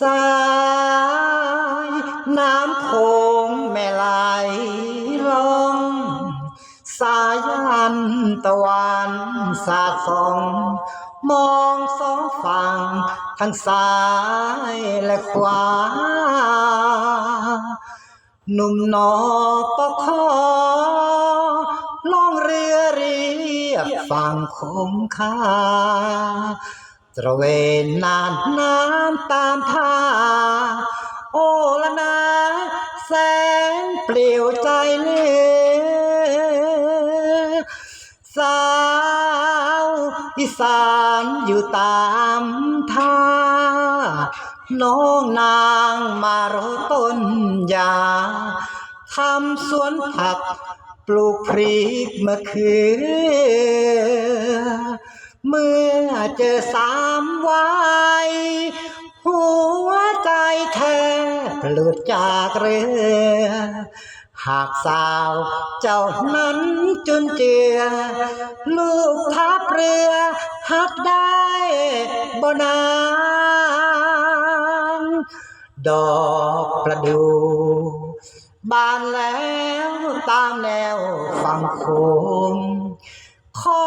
สายน้ำโขงแม่ไหลลงสายันตะวันสาดส่องมองสองฝั่งทั้งซ้ายและขวา หนุ่มนอปะคอล่องเรือเรียบฝั่งคงคา ตระเวนนานน้ำตามท่าโอละนาแสงเปลี่ยวใจเหลยสาวอีสานอยู่ตามท่าน้องนางมารต้นยาทำสวนผักปลูกพริกมะเขือ เมื่อเจอสามวัยหัวใจแทบหลุดจากเรือ หากสาวเจ้านั้นจุนเจือ ลูกทับเรือหักได้บนางดอกประดูบานแล้วตามแนวฝั่งโขงขอ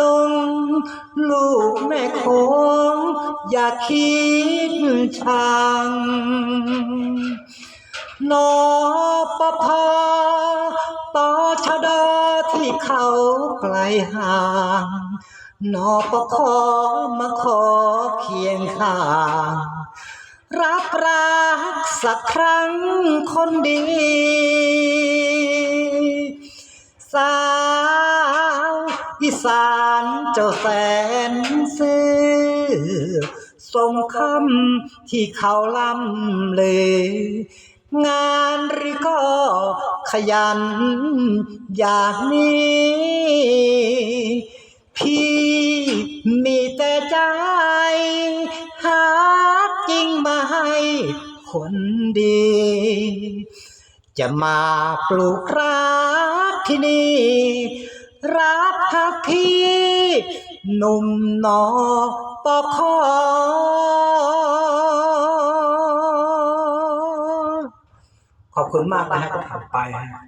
นง ลูกแม่โคงอย่าคิดชังนอปพาตอชดาที่เขาไกลห่างนอปขอมาขอเคียงข้างรับรักสักครั้งคนดี สานเจ้าแสนซื่อสมคำที่เขาล้ำเลย งานหรือก็ขยันอย่างนี้ พี่มีแต่ใจ หาจริงมาให้คนดี จะมาปลูกรักที่นี่ รักพักพี่หนุ่มนอปอคอขอบคุณมากนะฮะก็ทำไปฮะ